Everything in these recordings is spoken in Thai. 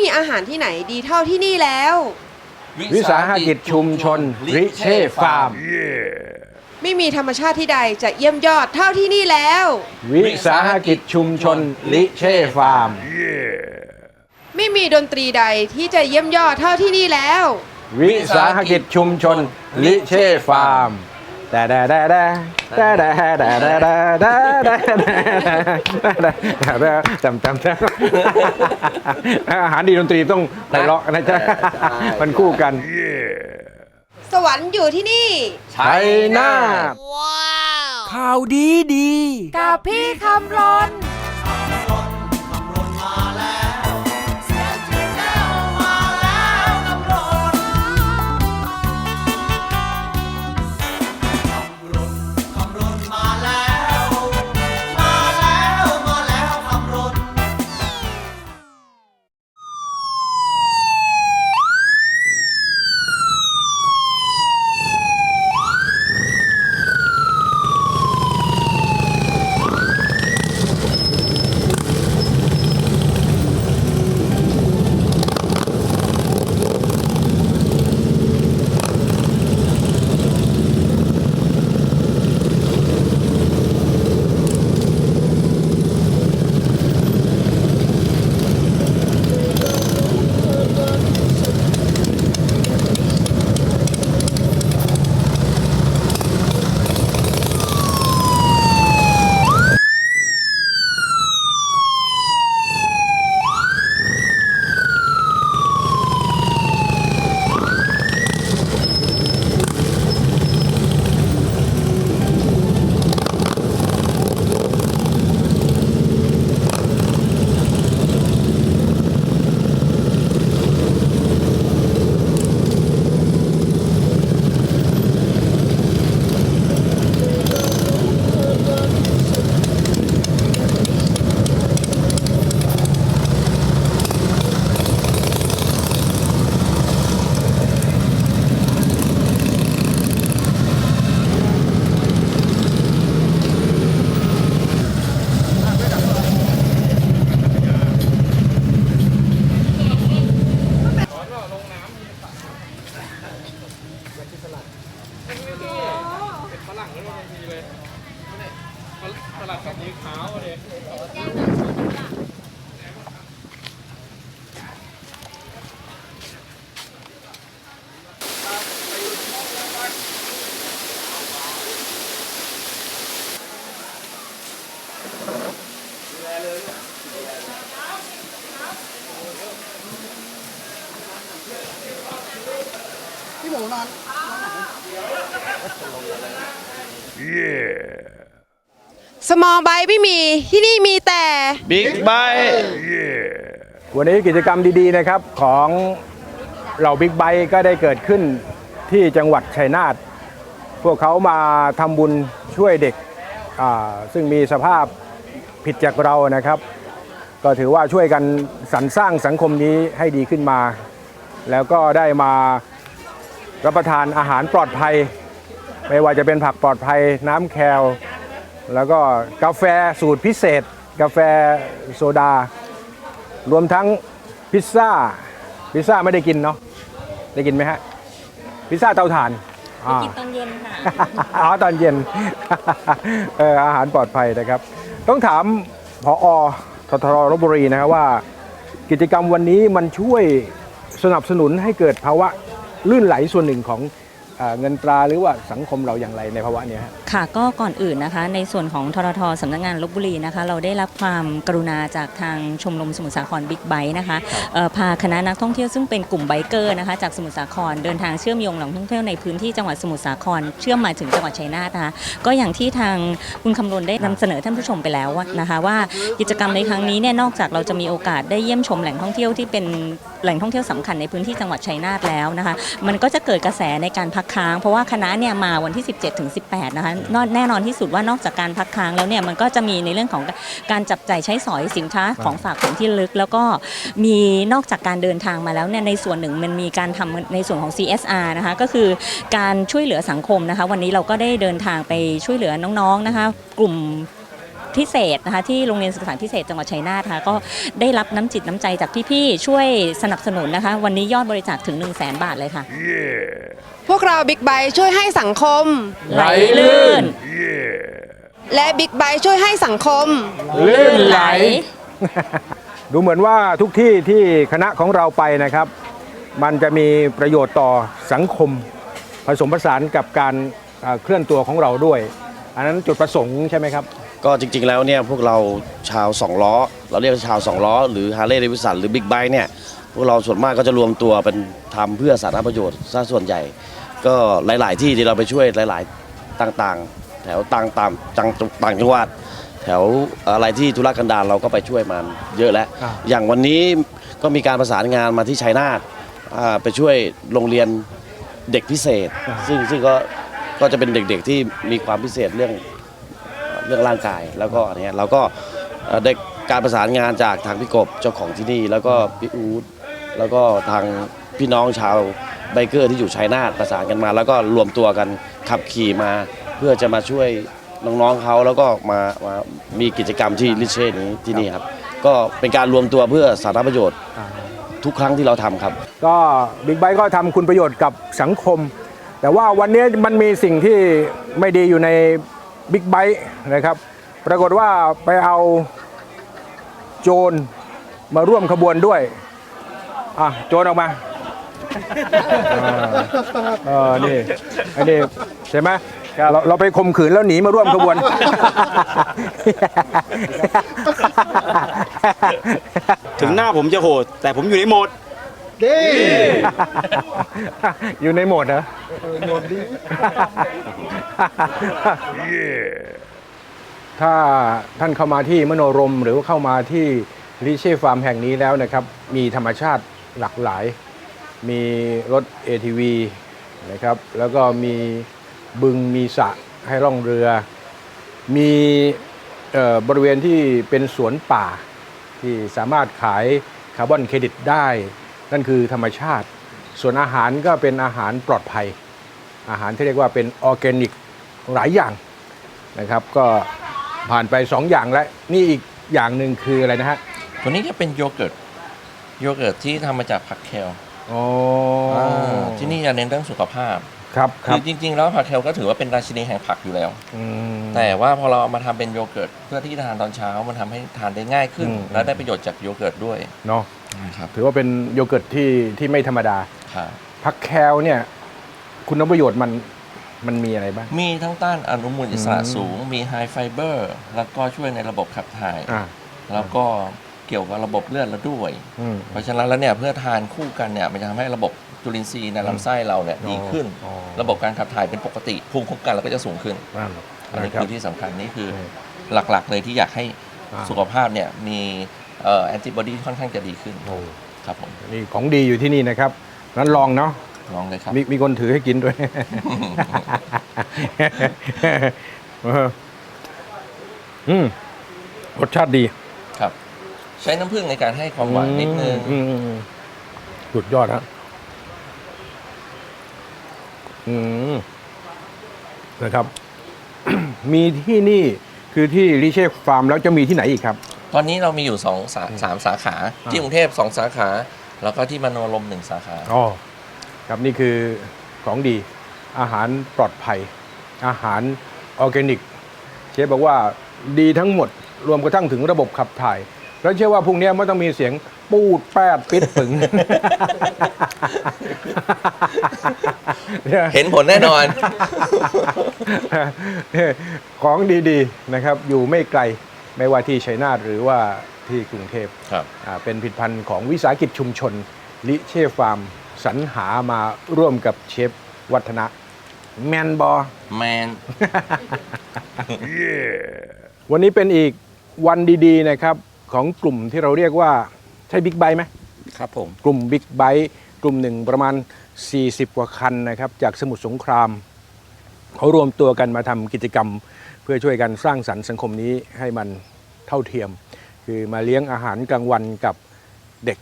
มีอาหารที่ไหนดีเท่าที่นี่แล้ว วิสาหกิจชุมชนริเช่ฟาร์ม ไม่มีธรรมชาติที่ใดจะเยี่ยมยอดเท่าที่นี่แล้ว วิสาหกิจชุมชนริเช่ฟาร์ม ไม่มีดนตรีใดที่จะเยี่ยมยอดเท่าที่นี่แล้ว วิสาหกิจชุมชนลิเช่ฟาร์ม แต่แต่แต่แต่แต่แต่แต่แต่แต่แต่แต่จำจำจำอาหารดีดนตรีต้องไพเราะนะจ๊ะมันคู่กัน สวรรค์อยู่ที่นี่ชัยนาทข่าวดีดี กับพี่คำรน สลัดกับยีขาวเลย มองใบไม่มีที่นี่มีแต่ บิ๊กไบวันนี้กิจกรรมดีๆนะครับของเหล่าบิ๊กไบก็ได้เกิดขึ้นที่จังหวัดชัยนาทพวกเขามาทำบุญช่วยเด็กอ่าซึ่งมีสภาพผิดจากเรานะครับ ก็ถือว่าช่วยกันสรรสร้างสังคมนี้ให้ดีขึ้นมา แล้วก็ได้มารับประทานอาหารปลอดภัย ไม่ว่าจะเป็นผักปลอดภัยน้ำแคล แล้วก็กาแฟสูตรพิเศษ กาแฟโซดา รวมทั้งพิซซ่า พิซซ่าไม่ได้กินเนาะได้กินไหมฮะ พิซซ่าเตาถ่านอ่า กินตอนเย็นค่ะ อ๋อตอนเย็น เอออาหารปลอดภัยนะครับ ต้องถามพอททรลบบุรีนะครับว่า กิจกรรมวันนี้มันช่วยสนับสนุนให้เกิดภาวะลื่นไหลส่วนหนึ่งของ เอ่อเงินตราหรือว่าสังคมเราอย่างไรในภาวะเนี้ยฮะค่ะก็ก่อนอื่นนะคะ ในส่วนของทรทสำนักงานลบบุรีนะคะ เราได้รับความกรุณาจากทางชมรมสมุทรสาครบิ๊กไบค์นะคะเอ่อพาคณะนักท่องเที่ยวซึ่งเป็นกลุ่มไบเกอร์นะคะจากสมุทรสาครเดินทางเชื่อมโยงแหล่งท่องเที่ยวในพื้นที่จังหวัดสมุทรสาครเชื่อมมาถึงจังหวัดชัยนาทนะคะก็อย่างที่ทางคุณคำนวณได้นำเสนอท่านผู้ชมไปแล้วว่านะคะ ว่ากิจกรรมในครั้งนี้เนี่ยนอกจากเราจะมีโอกาสได้เยี่ยมชมแหล่งท่องเที่ยวที่เป็น แหล่งท่องเที่ยวสำคัญในพื้นที่จังหวัดชัยนาทแล้วนะคะ มันก็จะเกิดกระแสในการพักค้าง เพราะว่าคณะเนี่ยมาวันที่ 17ถึง18 นะคะแน่นอนที่สุดว่านอกจากการพักค้างแล้วเนี่ยมันก็จะมีในเรื่องของการจับจ่ายใช้สอยสินค้าของฝากของที่ลึก แล้วก็มีนอกจากการเดินทางมาแล้วเนี่ยในส่วนหนึ่งมันมีการทำในส่วนของ CSR นะคะก็คือการช่วยเหลือสังคมนะคะ วันนี้เราก็ได้เดินทางไปช่วยเหลือน้องๆนะคะ กลุ่ม พิเศษนะคะที่โรงเรียนศึกษาพิเศษจังหวัดชัยนาทค่ะก็ได้รับน้ำจิตน้ำใจจากพี่ๆช่วยสนับสนุนนะคะ วันนี้ยอดบริจาคถึง 1 0 0 0 0แบาทเลยค่ะ พวกเราบิ๊กไบช่วยให้สังคม ไหลลื่น และบิ๊กไบช่วยให้สังคม ลื่นไหล ดูเหมือนว่าทุกที่ที่คณะของเราไปนะครับ มันจะมีประโยชน์ต่อสังคม ผสมผสานกับการอ่าเคลื่อนตัวของเราด้วย อันนั้นจุดประสงค์ใช่ไหมครับ ก็จริงๆแล้วเนี่ยพวกเราชาวสองล้อ เราเรียกว่าชาวสองล้อ หรือฮาร์เลย์เดวิสันหรือบิ๊กไบค์เนี่ยพวกเราส่วนมากก็จะรวมตัวเป็นทำเพื่อสาธารณประโยชน์ซะส่วนใหญ่ ก็หลาย ๆ ที่ที่เราไปช่วยหลาย ๆ ต่างๆ แถวต่างต่างจังต่างจังหวัดแถวอะไรที่ธุรกันดารเราก็ไปช่วยมันเยอะแล้วอ่าอย่างวันนี้ก็มีการประสานงานมาที่ชัยนาทอ่าไปช่วยโรงเรียนเด็กพิเศษ ซึ่งซึ่งก็ก็จะเป็นเด็กๆที่มีความพิเศษเรื่อง เรื่องร่างกายแล้วก็อันเนี้ยเราก็ได้การประสานงานจากทางพี่กบเจ้าของที่นี่ แล้วก็พี่อู๊ดแล้วก็ทางพี่น้องชาวไบเกอร์ที่อยู่ชัยนาทประสานกันมา แล้วก็รวมตัวกันขับขี่มา เพื่อจะมาช่วยน้องๆเขาแล้วก็มามามีกิจกรรมที่ลิเช่นี้ที่นี่ครับก็เป็นการรวมตัวเพื่อสาธารณประโยชน์ทุกครั้งที่เราทำครับ ก็บิ๊กไบค์ก็ทำคุณประโยชน์กับสังคม แต่ว่าวันนี้มันมีสิ่งที่ไม่ดีอยู่ใน บิ๊กไบค์นะครับ ปรากฏว่าไปเอาโจรมาร่วมขบวนด้วย อะ โจรออกมาอ่าเออนี่อันนี้ใช่ไหมเราเราไปข่มขืนแล้วหนีมาร่วมขบวน ถึงหน้าผมจะโหด แต่ผมอยู่ในโหมด อยู่ในโหมดเหรอโหมดดี ถ้าท่านเข้ามาที่มโนรมหรือว่าเข้ามาที่ลิเช่ฟาร์มแห่งนี้แล้วนะครับ มีธรรมชาติหลากหลาย มีรถ ATV นะครับ แล้วก็มีบึงมีสระให้ล่องเรือ มีเอ่อบริเวณที่เป็นสวนป่าที่สามารถขายคาร์บอนเครดิตได้ นั่นคือธรรมชาติ ส่วนอาหารก็เป็นอาหารปลอดภัย อาหารที่เรียกว่าเป็นออร์แกนิกหลายอย่างนะครับ ก็ผ่านไป 2 อย่างแล้ว นี่อีกอย่างหนึ่งคืออะไรนะฮะตัวนี้จะเป็นโยเกิร์ตโยเกิร์ตที่ทำมาจากผักเคลอ๋อาที่นี่จะเน้นเรื่องสุขภาพครับคคืรับอจริง ๆ แล้วผักเคลก็ถือว่าเป็นราชินีแห่งผักอยู่แล้ว อืม แต่ว่าพอเราเอามาทำเป็นโยเกิร์ตเพื่อที่จะทานตอนเช้ามันทำให้ทานได้ง่ายขึ้น อืม และได้ประโยชน์จากโยเกิร์ตด้วย เนาะ ครับถือว่าเป็นโยเกิร์ตที่ที่ไม่ธรรมดาครับพักแคลเนี่ย คุณประโยชน์มันมันมีอะไรบ้าง มีทั้งต้านอนุมูลอิสระอืมสูง มีไฮไฟเบอร์ แล้วก็ช่วยในระบบขับถ่าย อ่า แล้วก็เกี่ยวกับระบบเลือดเราด้วย อืมเพราะฉะนั้นแล้วเนี่ยเพื่อทานคู่กันเนี่ยมันจะทำให้ระบบจุลินทรีย์ในลำไส้เราเนี่ยอ๋อดีขึ้น อ๋อระบบการขับถ่ายเป็นปกติภูมิคุ้มกันเราก็จะสูงขึ้น นั่นอันนี้นะครัคืบอที่สำคัญนี่คืออืมหลักๆเลยที่อยากให้อ่า สุขภาพเนี่ยมีเอ่อ แอนติบอดีค่อนข้างจะดีขึ้นโอ้ครับผมนี่ของดีอยู่ที่นี่นะครับนั้นลองเนาะลองเลยครับมีมีคนถือให้กินด้วยเอออืมรสชาติดีครับ ใช้น้ำผึ้งในการให้ความหวานนิดนึงอืมอืมอืมสุดยอดฮะอืมนะครับ มีที่นี่คือที่ริเช่ฟาร์มแล้วจะมีที่ไหนอีกครับ ตอนนี้เรามีอยู่สองสาสามสาขาอ่าที่กรุงเทพสองสาขา แล้วก็ที่มโนรมหนึ่งสาขา อ๋อครับนี่คือของดีอาหารปลอดภัย อาหารออร์แกนิก เชฟบอกว่าดีทั้งหมด รวมกระทั่งถึงระบบขับถ่าย แล้วเชื่อว่าพรุ่งนี้ไม่ต้องมีเสียงปูดแปดปิดปึง เห็นผลแน่นอน ของดี ๆ นะครับ อยู่ไม่ไกล ไม่ว่าที่ชัยนาทหรือว่าที่กรุงเทพครับอ่าเป็นผลิตภัณฑ์ของวิสาหกิจชุมชน ลิเช่ฟาร์มสรรหามาร่วมกับเชฟวัฒนะแมนบอแมนวันนี้เป็นอีกวันดีๆนะครับของกลุ่มที่เราเรียกว่าใช่บิ๊กไบค์ไหมครับผมกลุ่มบิ๊กไบค์กลุ่มหนึ่งประมาณ 40 กว่าคันนะครับจากสมุทรสงคราม เขารวมตัวกันมาทำกิจกรรม เพื่อช่วยกันสร้างสรรค์สังคมนี้ให้มันเท่าเทียม คือมาเลี้ยงอาหารกลางวันกับเด็ก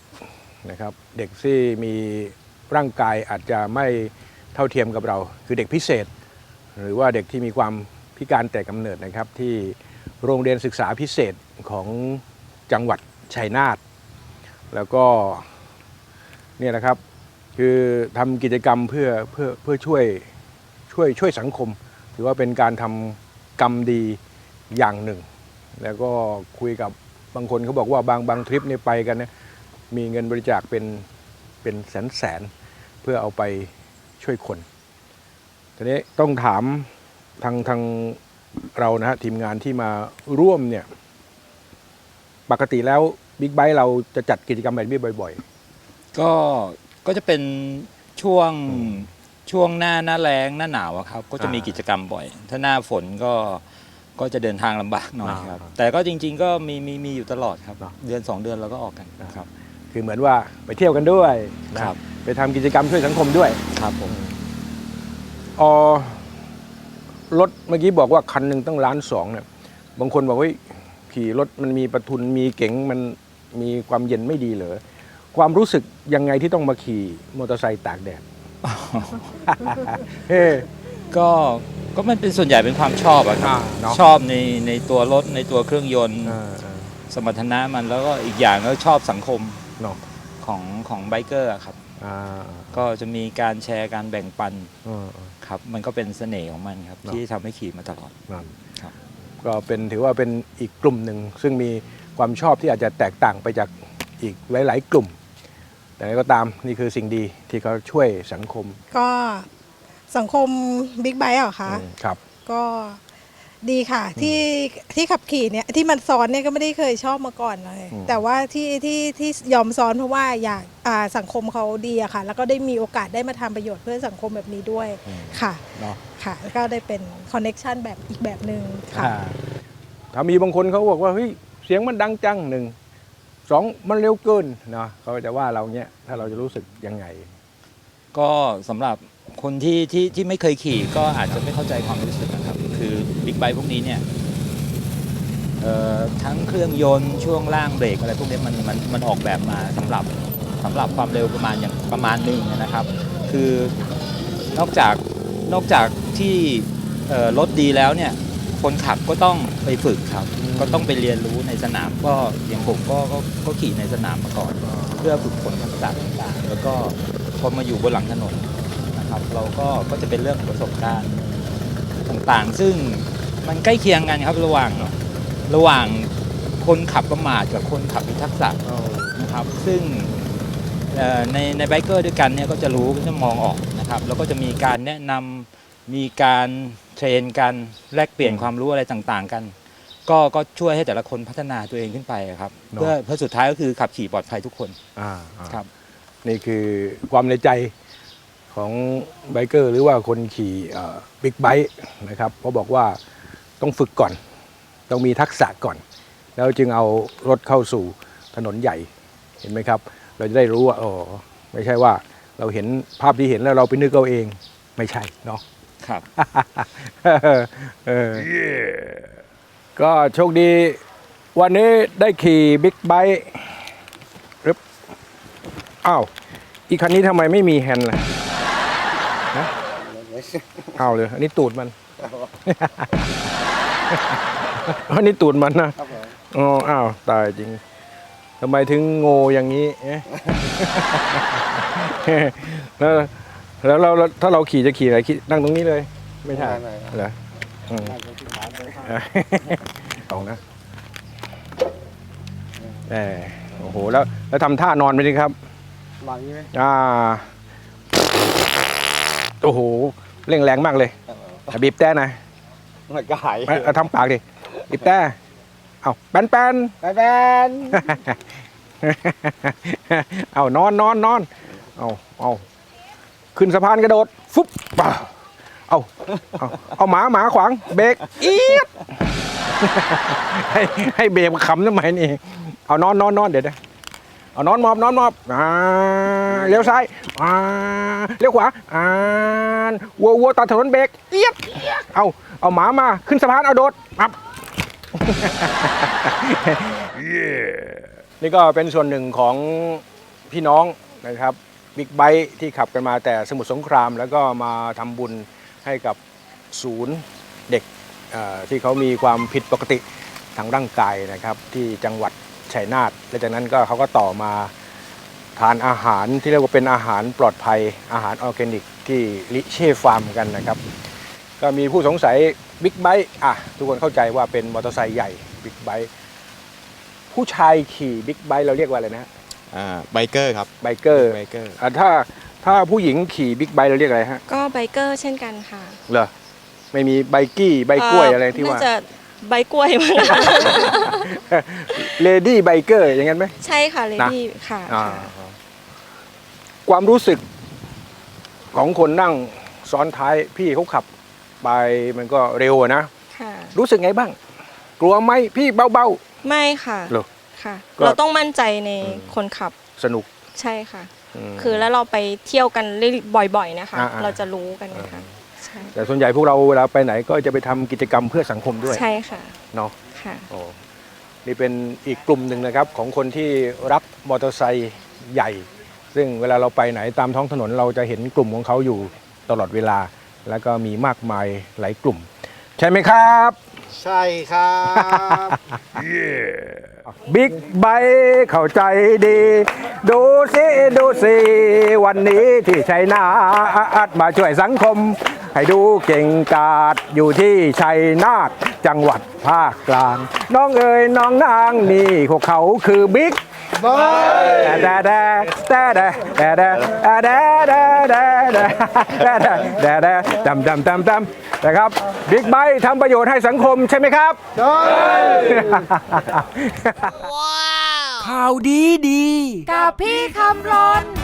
นะครับเด็กที่มีร่างกายอาจจะไม่เท่าเทียมกับเรา คือเด็กพิเศษ หรือว่าเด็กที่มีความพิการแต่กำเนิดนะครับที่โรงเรียนศึกษาพิเศษของจังหวัดชัยนาทแล้วก็เนี่ยนะครับคือทำกิจกรรมเพื่อเพื่อเพื่อช่วย ช่วยช่วยสังคม ถือว่าเป็นการทำกรรมดีอย่างหนึ่ง แล้วก็คุยกับบางคนเขาบอกว่าบางบางทริปเนี่ยไปกันเนี่ยมีเงินบริจาคเป็นเป็นแสนแสนเพื่อเอาไปช่วยคนทีนี้ต้องถามทางทางเรานะฮะทีมงานที่มาร่วมเนี่ยปกติแล้วบิ๊กไบ e เราจะจัดกิจกรรมแบบนี้บ่อย ๆ ก็ก็จะเป็นช่วง ช่วงหน้าหน้าแรงหน้าหนาวอะครับก็จะมีอ่ากิจกรรมบ่อย ถ้าหน้าฝนก็ก็จะเดินทางลำบากหน่อยครับ อ่าแต่ก็จริง ๆ ก็มีมีมีอยู่ตลอดครับ เนอะ เดือนสองเดือนเราก็ออกกันครับๆคือเหมือนว่าไปเที่ยวกันด้วยนะครับ ไปทำกิจกรรมช่วยสังคมด้วยครับผมออรถเมื่อกี้บอกว่าคันหนึ่งตั้งล้านสองเนี่ยบางคนบอกว่าเฮ้ยขี่รถมันมีประทุนมีเก๋งมันมีความเย็นไม่ดีเหรอความรู้สึกยังไงที่ต้องมาขี่มอเตอร์ไซค์ตากแดด เฮ้ก็ก็มันเป็นส่วนใหญ่เป็นความชอบอะครับ อ่าเนอะ ชอบในในตัวรถในตัวเครื่องยนต์อ่าอ่าสมรรถนะมันแล้วก็อีกอย่างก็ชอบสังคมเนอะ ของของไบเกอร์อะครับ อ่าก็จะมีการแชร์การแบ่งปันอ่าอ่าครับ มันก็เป็นเสน่ห์ของมันครับ เนอะ ที่ทำให้ขี่มาตลอด นั่นครับ ก็เป็นถือว่าเป็นอีกกลุ่มหนึ่ง ซึ่งมีความชอบที่อาจจะแตกต่างไปจากอีกหลาย ๆ กลุ่ม แต่อะไรก็ตามนี่คือสิ่งดีที่เขาช่วยสังคมก็สังคมบิ๊กไบค์เหรอคะครับ ก็ดีค่ะที่ที่ขับขี่เนี่ยที่มันซ้อนเนี่ยก็ไม่ได้เคยชอบมาก่อนเลย อืม แต่ว่าที่ที่ที่ยอมซ้อนเพราะว่าอยากอ่าสังคมเขาดีอะค่ะ แล้วก็ได้มีโอกาสได้มาทำประโยชน์เพื่อสังคมแบบนี้ด้วยค่ะเนาะค่ะแล้วก็ได้เป็นคอนเน็ชันแบบอีกแบบหนึ่งค่ะ อ่าถ้ามีบางคนเขาบอกว่าเฮ้ยเสียงมันดังจังหนึ่ง สองมันเร็วเกินนะเขาจะว่าเราเนี้ยถ้าเราจะรู้สึกยังไง ก็สำหรับคนที่ที่ที่ไม่เคยขี่ก็อาจจะไม่เข้าใจความรู้สึกนะครับ คือบิ๊กไบค์พวกนี้เนี่ยเอ่อทั้งเครื่องยนต์ช่วงล่างเบรกอะไรพวกนี้มันมันมันออกแบบมาสำหรับสำหรับความเร็วประมาณอย่างประมาณหนึ่งนะครับ คือนอกจากนอกจากที่รถดีแล้วเนี่ย คนขับก็ต้องไปฝึกครับ ก็ต้องไปเรียนรู้ในสนามก็อย่างผมก็ก็ก็ขี่ในสนามมาก่อน เพื่อฝึกฝนทักษะต่างๆ แล้วก็พอมาอยู่บนหลังถนนนะครับ เราก็ก็จะเป็นเรื่องของประสบการณ์ต่างๆ ซึ่งมันใกล้เคียงกันครับระหว่างระหว่างคนขับประมาทกับคนขับมีทักษะนะครับ ซึ่งเอ่อในในไบเกอร์ด้วยกันเนี่ยก็จะรู้ก็จะมองออกนะครับ แล้วก็จะมีการแนะนำมีการ เทรนกันแลกเปลี่ยนความรู้อะไรต่างๆ กัน ก็ก็ช่วยให้แต่ละคนพัฒนาตัวเองขึ้นไปครับเนอะเพื่อเพื่อสุดท้ายก็คือขับขี่ปลอดภัยทุกคนอ่าอ่าครับ นี่คือความในใจของไบเกอร์หรือว่าคนขี่บิ๊กไบค์นะครับเขาบอกว่าต้องฝึกก่อน ต้องมีทักษะก่อน แล้วจึงเอารถเข้าสู่ถนนใหญ่เห็นไหมครับ เราจะได้รู้ว่าอ๋อไม่ใช่ว่าเราเห็นภาพที่เห็นแล้วเราไปนึกเอาเองไม่ใช่เนาะ ครับ เออก็โชคดี วันนี้ได้ขี่บิ๊กไบค์รึบอ้าวอีกคันนี้ทำไมไม่มีแฮนด์ล่ะนะเอาเลย อันนี้ตูดมัน อันนี้ตูดมันนะอ๋ออ้าวตายจริงทำไมถึงโง่อย่างนี้เอ๊ะแล้ว แล้วเราเราถ้าเราขี่จะขี่อะไรขี่นั่งตรงนี้เลย ไม่ใช่เหรออืมตรงนะแหมโอ้โห แล้ว แล้วทำท่านอนไปดิครับ หลังนี้ไหมอ่า โอ้โห เร่งแรงมากเลยอะบีบแต่หนะมันก็หายเอาทำปากดิ บีบแต่ เอาแปนแปน ไปแบน เอานอนนอนนอน เอาเอา ขึ้นสะพานกระโดด ฟุบป่าเอาเอาเอาหมาหมาขวางเบรกเอียดให้ให้เบรกขำทำไมนี่ เอานอนนอนนอนเดี๋ยวเดี๋ยวเอานอนมอบนอนมอบอ่าเลี้ยวซ้ายอ่าเลี้ยวขวาอ่าวัววัวตัดถนนเบรกเอียดเอาเอาหมามาขึ้นสะพานเอาโดดปับนี่ก็เป็นส่วนหนึ่งของพี่น้องนะครับ บิ๊กไบค์ที่ขับกันมาแต่สมุทรสงคราม แล้วก็มาทำบุญให้กับศูนย์เด็กที่เขามีความผิดปกติทางร่างกายนะครับ ที่จังหวัดชัยนาทและจากนั้นก็เขาก็ต่อมาทานอาหารที่เรียกว่าเป็นอาหารปลอดภัยอาหารออร์แกนิกที่ลิเช่ฟาร์มกันนะครับ ก็มีผู้สงสัยบิ๊กไบค์อะทุกคนเข้าใจว่าเป็นมอเตอร์ไซค์ใหญ่บิ๊กไบค์ผู้ชายขี่บิ๊กไบค์เราเรียกว่าอะไรนะ ไบเกอร์ครับไบเกอร์ไบเกอร์อะถ้าถ้าผู้หญิงขี่บิ๊กไบค์เราเรียกอะไรฮะ ก็ไบเกอร์เช่นกันค่ะ เหรอ ไม่มีใบกี้ใบกล้วยอะไรที่ว่าน่าจะใบกล้วยมั้งคะเลดี้ไบเกอร์อย่างนั้นไหมใช่ค่ะเลดี้ค่ะอ่าค่ะ ความรู้สึกของคนนั่งซ้อนท้ายพี่เขาขับไปมันก็เร็วอะนะค่ะรู้สึกไงบ้าง กลัวไหมพี่เบาไม่ค่ะเหรอ ค่ะ ก็ เราต้องมั่นใจในอืมคนขับๆสนุกใช่ค่ะ ม คือแล้วเราไปเที่ยวกันเรื่อยๆบ่อย ๆ นะคะ อ่าๆ เราจะรู้กันนะคะใช่แต่ส่วนใหญ่พวกเราเวลาไปไหนก็จะไปทำกิจกรรมเพื่อสังคมด้วยใช่ค่ะเนาะ ค่ะ โอ้นี่เป็นอีกกลุ่มหนึ่งนะครับของคนที่รักมอเตอร์ไซค์ใหญ่ ซึ่งเวลาเราไปไหนตามท้องถนนเราจะเห็นกลุ่มของเขาอยู่ตลอดเวลา แล้วก็มีมากมายหลายกลุ่ม ใช่ไหมครับ ใช่ครับ บิ๊กไบเข้าใจดี ดูสิดูสิวันนี้ที่ชัยนาทมาช่วยสังคม ให้ดูเก่งกาดอยู่ที่ชัยนาทจังหวัดภาคกลาง น้องเอ๋ยน้องนางนี่พวกเขาคือบิ๊กไบแดแดแดแดแดแดแดแดแดแดแดแดแดแดดำดำดำดำ นะครับบิ๊กไบทำประโยชน์ให้สังคมใช่ไหมครับข่าวดีดี กับพี่คำรน